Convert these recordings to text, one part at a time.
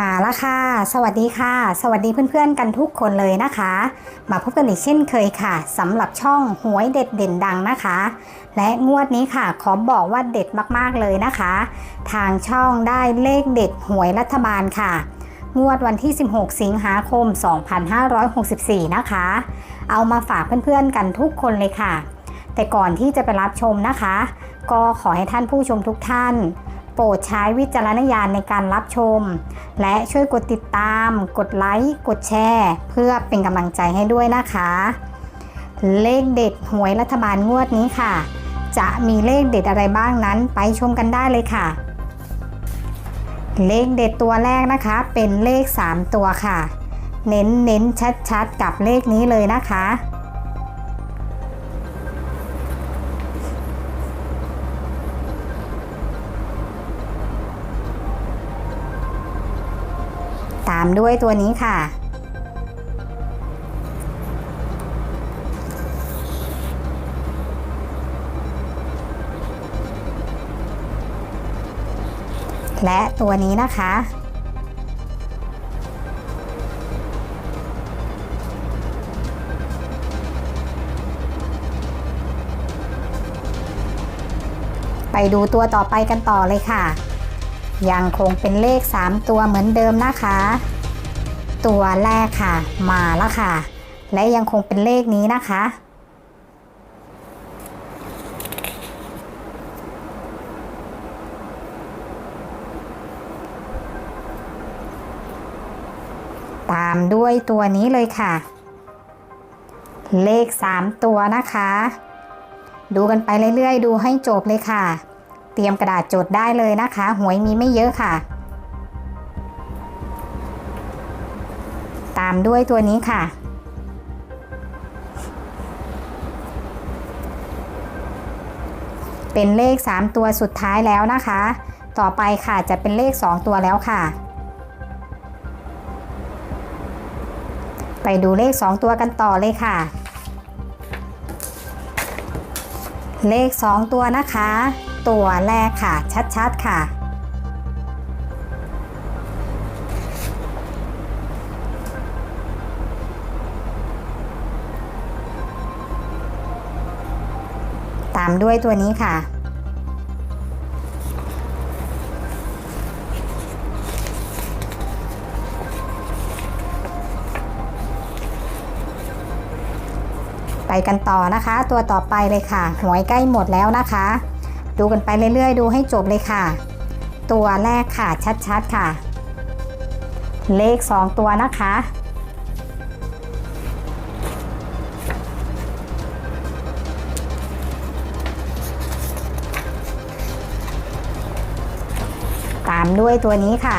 มาล้วค่ะ สวัสดีค่ะ สวัสดีเพื่อนๆกันทุกคนเลยนะคะ มาพบกันอีกเช่นเคยค่ะสำหรับช่องหวยเด็ดเด่นดังนะคะ และงวดนี้ค่ะ ขอบอกว่าเด็ดมากๆเลยนะคะ ทางช่องได้เลขเด็ดหวยรัฐบาลค่ะ งวดวันที่ 16 สิงหาคม 2564 นะคะ เอามาฝากเพื่อนๆกันทุกคนเลยค่ะ แต่ก่อนที่จะไปรับชมนะคะ ก็ขอให้ท่านผู้ชมทุกท่าน โปรดใช้วิจารณญาณในการรับชม และช่วยกดติดตาม กดไลค์ กดแชร์ เพื่อเป็นกำลังใจให้ด้วยนะคะ เลขเด็ดหวยรัฐบาลงวดนี้ค่ะ จะมีเลขเด็ดอะไรบ้างนั้นไปชมกันได้เลยค่ะ เลขเด็ดตัวแรกนะคะ เป็นเลข 3 ตัวค่ะ เน้นเน้นชัดๆ กับเลขนี้เลยนะคะามด้วยตัวนี้ค่ะ และตัวนี้นะคะไปดูตัวต่อไปกันต่อเลยค่ะ ยังคงเป็นเลข 3 ตัวเหมือนเดิมนะคะ ตัวแรกค่ะ มาแล้วค่ะ และยังคงเป็นเลขนี้นะคะ ตามด้วยตัวนี้เลยค่ะ เลข 3 ตัวนะคะ ดูกันไปเรื่อยๆ ดูให้จบเลยค่ะ เตรียมกระดาษจดได้เลยนะคะ หวยมีไม่เยอะค่ะ ตามด้วยตัวนี้ค่ะ เป็นเลข 3 ตัวสุดท้ายแล้วนะคะ ต่อไปค่ะจะเป็นเลข 2 ตัวแล้วค่ะ ไปดูเลข 2 ตัวกันต่อเลยค่ะเลข 2 ตัวนะคะ ตัวแรกค่ะ ชัดๆค่ะ ตามด้วยตัวนี้ค่ะไปกันต่อนะคะ ตัวต่อไปเลยค่ะ หวยใกล้หมดแล้วนะคะ ดูกันไปเรื่อยๆ ดูให้จบเลยค่ะ ตัวแรกค่ะชัดๆค่ะ เลข 2 ตัวนะคะ ตามด้วยตัวนี้ค่ะ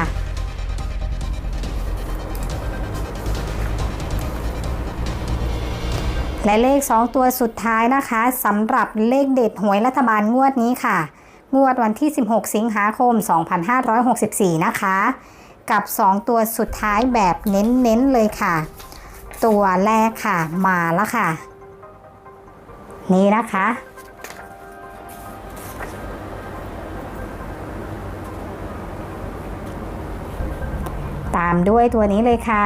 และเลข 2 ตัวสุดท้ายนะคะสำหรับเลขเด็ดหวยรัฐบาลงวดนี้ค่ะ งวดวันที่ 16 สิงหาคม 2564 นะคะ กับ 2 ตัวสุดท้ายแบบเน้นๆเลยค่ะ ตัวแรกค่ะมาแล้วค่ะ นี่นะคะ ตามด้วยตัวนี้เลยค่ะ